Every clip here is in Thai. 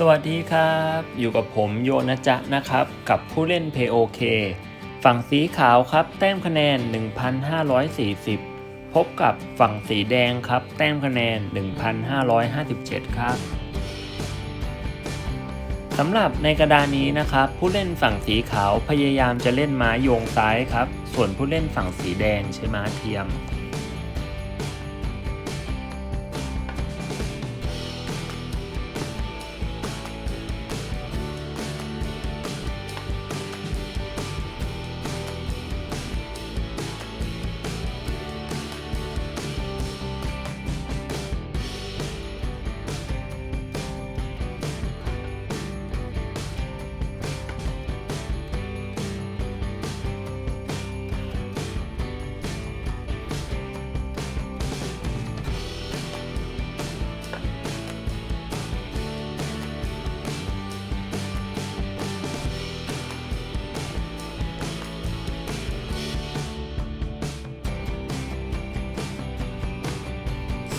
สวัสดีครับ อยู่กับผมโยนะจ๊ะนะครับ กับผู้เล่น POK ฝั่งสีขาวครับ แต้มคะแนน 1,540 พบกับฝั่งสีแดงครับ แต้มคะแนน 1,557 ครับสำหรับในกระดานนี้นะครับ ผู้เล่นฝั่งสีขาวพยายามจะเล่นม้าโยงซ้ายครับ ส่วนผู้เล่นฝั่งสีแดงใช้ม้าเทียม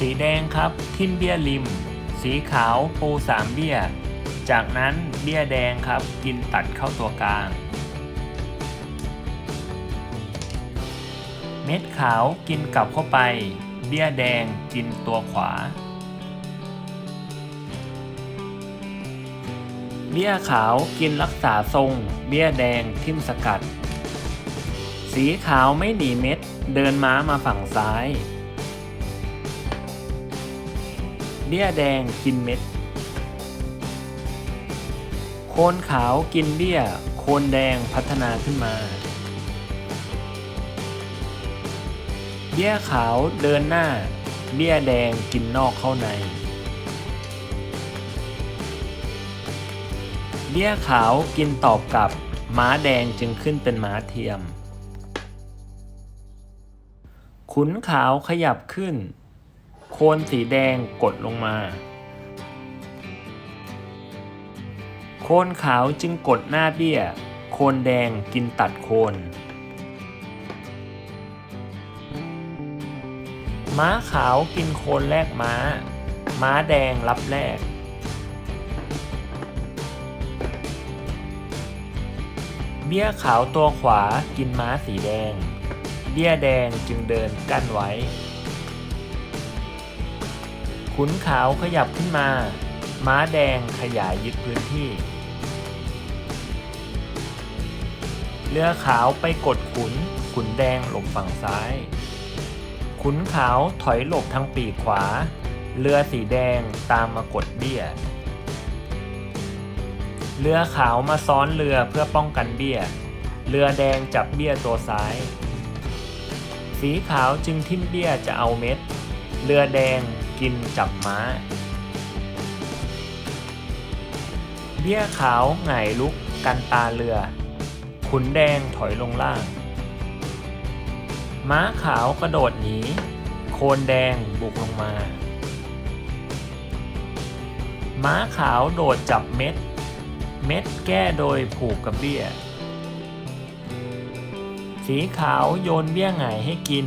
สีแดงครับทิมเบี้ยริม สีขาวปูสามเบี้ย จากนั้นเบี้ยแดงครับ กินตัดเข้าตัวกลาง เม็ดขาวกินกลับเข้าไป เบี้ยแดงกินตัวขวา เบี้ยขาวกินรักษาทรง เบี้ยแดงทิมสกัด สีขาวไม่หนีเม็ด เดินม้ามาฝั่งซ้าย เบี้ยแดงกินเม็ด โคนขาวกินเบี้ย โคนแดงพัฒนาขึ้นมา เบี้ยขาวเดินหน้า เบี้ยแดงกินนอกเข้าใน เบี้ยขาวกินตอบกลับ ม้าแดงจึงขึ้นเป็นม้าเทียม ขุนขาวขยับขึ้น โคนสีแดงกดลงมา โคนขาวจึงกดหน้าเบี้ย โคนแดงกินตัดโคน ม้าขาวกินโคนแรกม้า ม้าแดงรับแรกเบี้ยขาวตัวขวากินม้าสีแดง เบี้ยแดงจึงเดินกั้นไว้ ขุนขาวขยับขึ้นมา ม้าแดงขยายยึดพื้นที่ เรือขาวไปกดขุน ขุนแดงหลบฝั่งซ้าย ขุนขาวถอยหลบทางปีกขวา เรือสีแดงตามมากดเบี้ย เรือขาวมาซ้อนเรือเพื่อป้องกันเบี้ย เรือแดงจับเบี้ยตัวซ้าย สีขาวจึงทิ่มเบี้ยจะเอาเม็ด เรือแดง กินจับม้า เบี้ยขาวหงายลุกกันตาเรือ ขุนแดงถอยลงล่าง ม้าขาวกระโดดหนี โคนแดงบุกลงมา ม้าขาวโดดจับเม็ด เม็ดแก้โดยผูกกับเบี้ย สีขาวโยนเบี้ยหงายให้กิน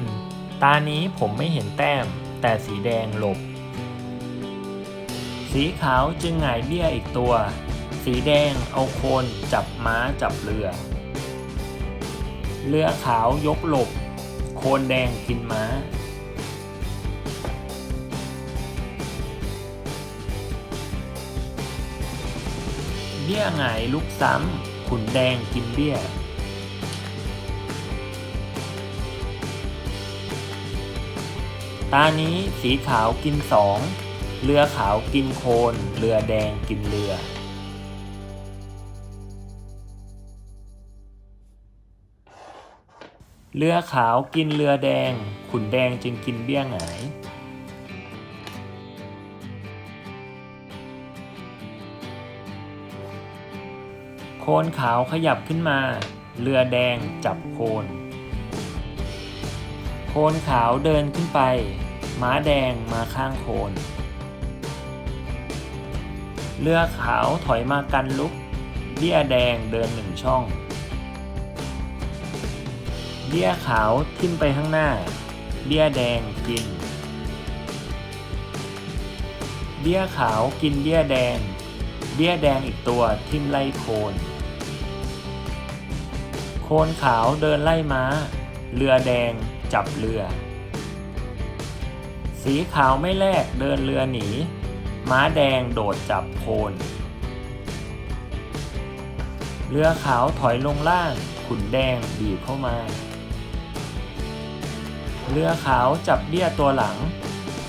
ตานี้ผมไม่เห็นแต้ม แต่สีแดงหลบ สีขาวจึงหงายเบี้ยอีกตัว สีแดงเอาโคนจับม้าจับเรือ เรือขาวยกหลบ โคนแดงกินม้าเบี้ยหงายลุกซ้ำขุนแดงกินเบี้ย ตานี้สีขาวกินสองเรือขาวกินโคน เรือแดงกินเรือ เรือขาวกินเรือแดง ขุนแดงจึงกินเบี้ยหงายโคนขาวขยับขึ้นมา เรือแดงจับโคน โคนขาวเดินขึ้นไป ม้าแดงมาข้างโคน เรือขาวถอยมากันลุก เบี้ยแดงเดินหนึ่งช่อง เบี้ยขาวทิ่มไปข้างหน้า เบี้ยแดงกิน เบี้ยขาวกินเบี้ยแดง เบี้ยแดงอีกตัวทิ่มไล่โคน โคนขาวเดินไล่ม้า เรือแดงจับเรือ สีขาวไม่แลกเดินเรือหนี ม้าแดงโดดจับโคน เรือขาวถอยลงล่าง ขุนแดงบีบเข้ามา เรือขาวจับเบี้ยตัวหลัง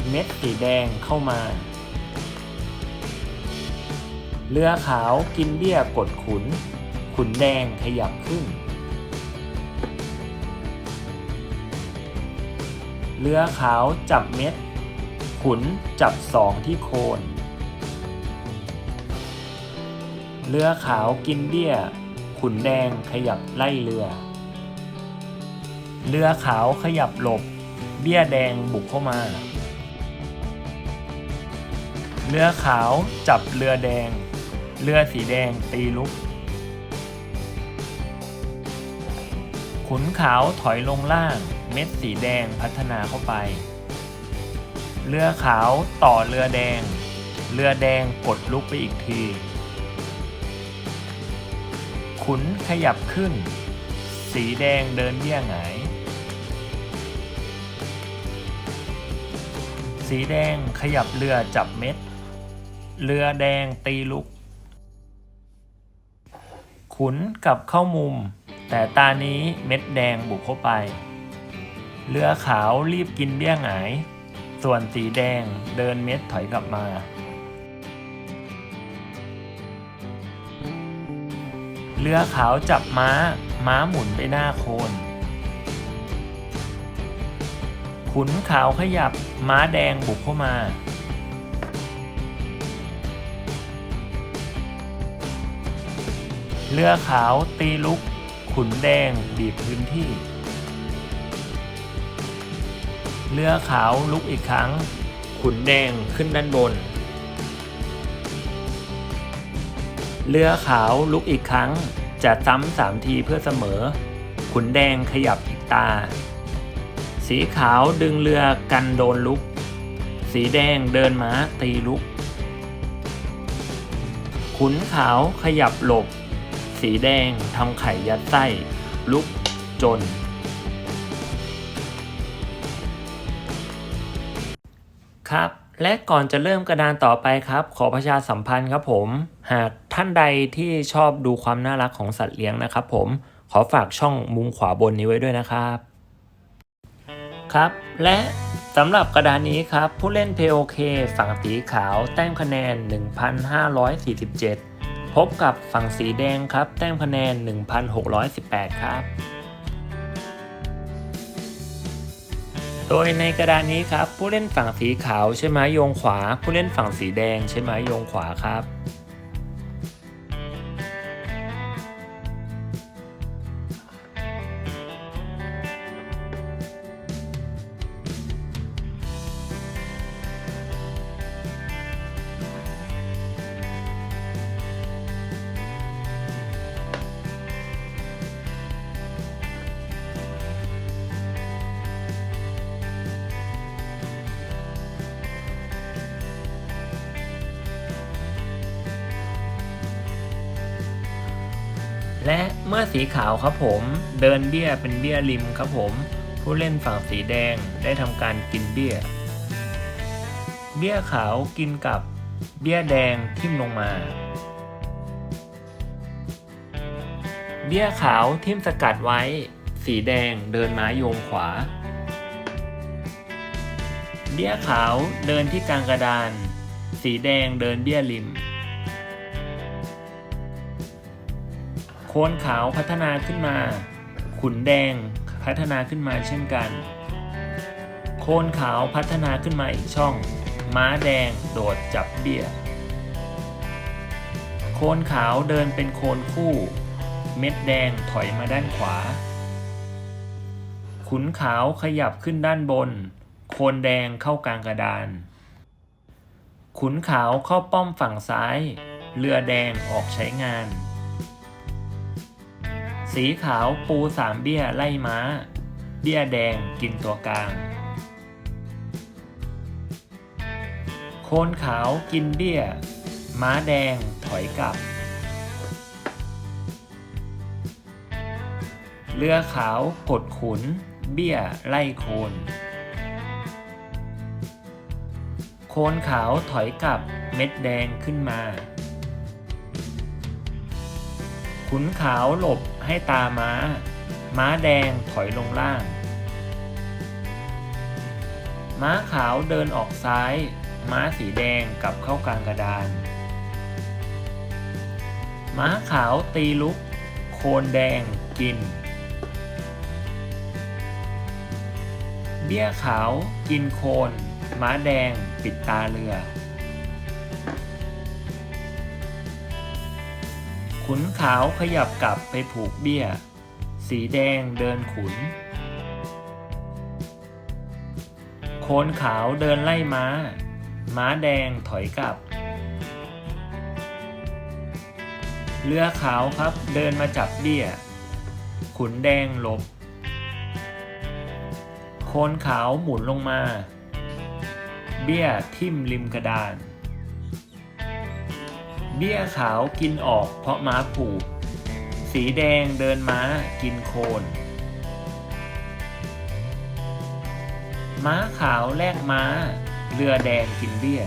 เม็ดสีแดงเข้ามา เรือขาวกินเบี้ยกดขุน ขุนแดงขยับขึ้น เรือขาวจับเม็ด ขุนจับสองที่โคน เรือขาวกินเบี้ย ขุนแดงขยับไล่เรือ เรือขาวขยับหลบ เบี้ยแดงบุกเข้ามา เรือขาวจับเรือแดง เรือสีแดงตีลุก ขุนขาวถอยลงล่าง เม็ดสีแดงพัฒนาเข้าไป เรือขาวต่อเรือแดง เรือแดงกดลุกไปอีกที ขุนขยับขึ้น สีแดงเดินเบี้ยหงายสีแดงขยับเรือจับเม็ด เรือแดงตีลุก ขุนกลับเข้ามุม แต่ตานี้เม็ดแดงบุกเข้าไป เรือขาวรีบกินเบี้ยหงาย ส่วนสีแดงเดินเม็ดถอยกลับมา เรือขาวจับม้า ม้าหมุนไปหน้าโคน ขุนขาวขยับ ม้าแดงบุกเข้ามา เรือขาวตีลุก ขุนแดงบีบพื้นที่ เรือขาวลุกอีกครั้ง ขุนแดงขึ้นด้านบน เรือขาวลุกอีกครั้ง จะซ้ำสามทีเพื่อเสมอ ขุนแดงขยับอีกตา สีขาวดึงเรือกันโดนลุก สีแดงเดินม้าตีลุก ขุนขาวขยับหลบ สีแดงทำไข่ยัดไส้ ลุกจน ครับ และก่อนจะเริ่มกระดานต่อไปครับ ขอประชาสัมพันธ์ครับผม หากท่านใดที่ชอบดูความน่ารักของสัตว์เลี้ยงนะครับผมขอฝากช่องมุมขวาบนนี้ไว้ด้วยนะครับ ครับ และสำหรับกระดานนี้ครับ ผู้เล่น POK ฝั่งสีขาวแต้มคะแนน 1,547 พบกับฝั่งสีแดงครับ แต้มคะแนน 1,618 ครับ โดยในกระดานนี้ครับ ผู้เล่นฝั่งสีขาวใช่ไหมโยงขวา ผู้เล่นฝั่งสีแดงใช่ไหมโยงขวาครับ และเมื่อสีขาวครับผม เดินเบี้ยเป็นเบี้ยริมครับผม ผู้เล่นฝั่งสีแดงได้ทำการกินเบี้ย เบี้ยขาวกินกับเบี้ยแดงทิ่มลงมา เบี้ยขาวทิ่มสกัดไว้ สีแดงเดินม้าโยงขวา เบี้ยขาวเดินที่กลางกระดาน สีแดงเดินเบี้ยริม โคนขาวพัฒนาขึ้นมา ขุนแดงพัฒนาขึ้นมาเช่นกัน โคนขาวพัฒนาขึ้นมาอีกช่อง ม้าแดงโดดจับเบี้ย โคนขาวเดินเป็นโคนคู่ เม็ดแดงถอยมาด้านขวา ขุนขาวขยับขึ้นด้านบน โคนแดงเข้ากลางกระดาน ขุนขาวเข้าป้อมฝั่งซ้าย เรือแดงออกใช้งาน สีขาวปูสามเบี้ยไล่ม้า เบี้ยแดงกินตัวกลาง โคนขาวกินเบี้ย ม้าแดงถอยกลับ เรือขาวกดขุน เบี้ยไล่โคน โคนขาวถอยกลับเม็ดแดงขึ้นมา ขุนขาวหลบให้ตาม้า ม้าแดงถอยลงล่าง ม้าขาวเดินออกซ้าย ม้าสีแดงกลับเข้ากลางกระดาน ม้าขาวตีลุก โคนแดงกิน เบี้ยขาวกินโคน ม้าแดงปิดตาเรือ ขุนขาวขยับกลับไปผูกเบี้ย สีแดงเดินขุน โคนขาวเดินไล่ม้า ม้าแดงถอยกลับ เรือขาวครับเดินมาจับเบี้ย ขุนแดงหลบ โคนขาวหมุนลงมา เบี้ยทิ่มริมกระดาน เบี้ยขาวกินออกเพราะม้าผูก สีแดงเดินม้ากินโคน ม้าขาวแลกม้า เรือแดงกินเบี้ย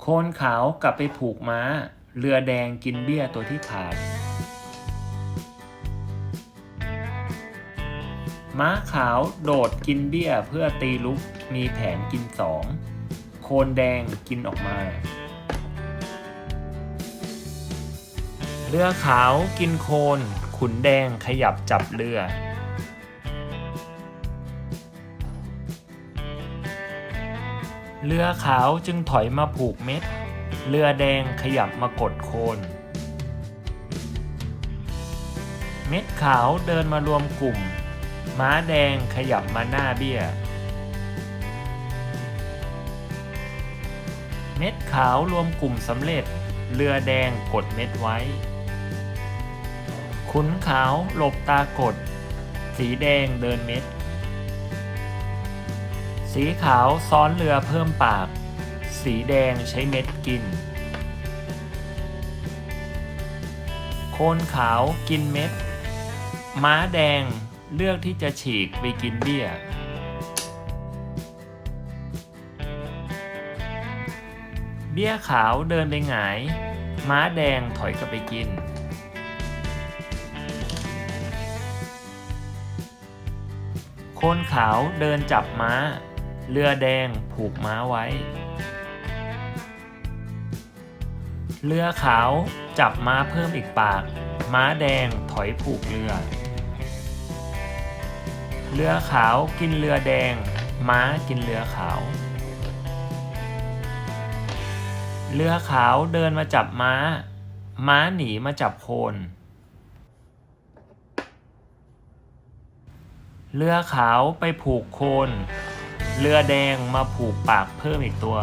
โคนขาวกลับไปผูกม้า เรือแดงกินเบี้ยตัวที่ขาด ม้าขาวโดดกินเบี้ยเพื่อตีลุกมีแผนกินสองโคนแดงกินออกมา เรือขาวกินโคน ขุนแดงขยับจับเรือ เรือขาวจึงถอยมาผูกเม็ด เรือแดงขยับมากดโคน เม็ดขาวเดินมารวมกลุ่ม ม้าแดงขยับมาหน้าเบี้ย เม็ดขาวรวมกลุ่มสำเร็จ เรือแดงกดเม็ดไว้ ขุนขาวหลบตากด สีแดงเดินเม็ด สีขาวซ้อนเรือเพิ่มปาก สีแดงใช้เม็ดกิน โคนขาวกินเม็ด ม้าแดง เลือกที่จะฉีกไปกินเบี้ย เบี้ยขาวเดินไปหงาย ม้าแดงถอยกลับไปกินโคนขาวเดินจับม้า เรือแดงผูกม้าไว้ เรือขาวจับม้าเพิ่มอีกปาก ม้าแดงถอยผูกเรือ เรือขาวกินเรือแดง ม้ากินเรือขาว เรือขาวเดินมาจับม้า ม้าหนีมาจับโคน เรือขาวไปผูกโคน เรือแดงมาผูกปากเพิ่มอีกตัว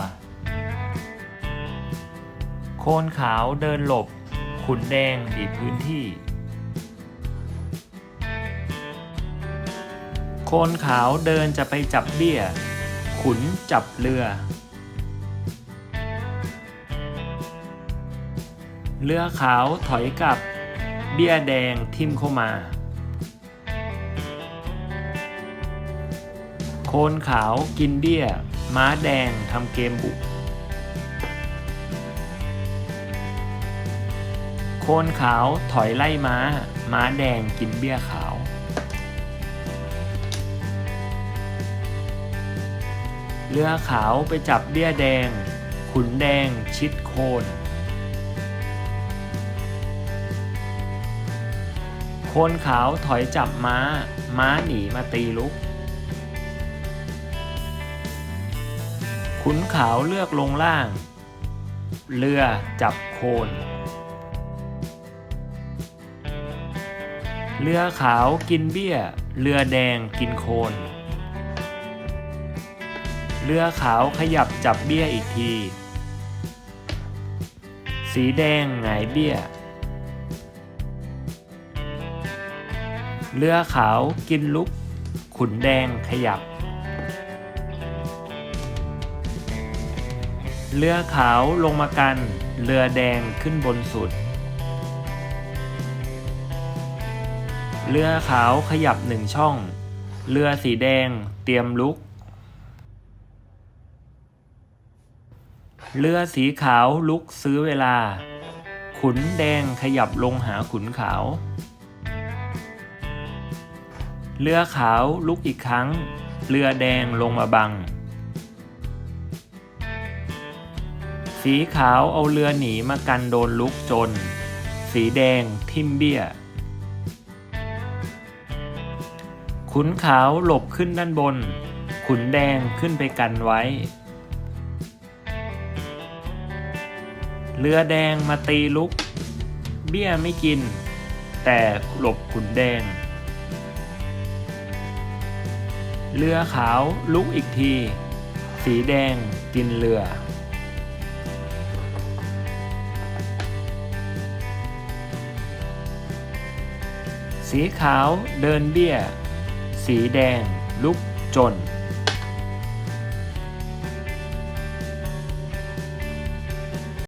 โคนขาวเดินหลบ ขุนแดงบีบพื้นที่ คนขาวเดินจะไปจับเบี้ย ขุนจับเรือ เรือขาวถอยกลับ เบี้ยแดงทิ่มเข้ามา โคนขาวกินเบี้ย ม้าแดงทำเกมบุก โคนขาวถอยไล่ม้า ม้าแดงกินเบี้ยขาว เรือขาวไปจับเบี้ยแดง ขุนแดงชิดโคน โคนขาวถอยจับม้า ม้าหนีมาตีลุก ขุนขาวเลือกลงล่าง เรือจับโคน เรือขาวกินเบี้ย เรือแดงกินโคน เรือขาวขยับจับเบี้ยอีกที สีแดงหงายเบี้ย เรือขาวกินลุก ขุนแดงขยับ เรือขาวลงมากัน เรือแดงขึ้นบนสุด เรือขาวขยับหนึ่งช่อง เรือสีแดงเตรียมลุก เรือสีขาวลุกซื้อเวลา ขุนแดงขยับลงหาขุนขาว เรือขาวลุกอีกครั้ง เรือแดงลงมาบัง สีขาวเอาเรือหนีมากันโดนลุกจน สีแดงทิมเบี้ย ขุนขาวหลบขึ้นด้านบน ขุนแดงขึ้นไปกันไว้ เรือแดงมาตีลุก เบี้ยไม่กิน แต่หลบขุนแดง เรือขาวลุกอีกที สีแดงกินเรือ สีขาวเดินเบี้ย สีแดงลุกจน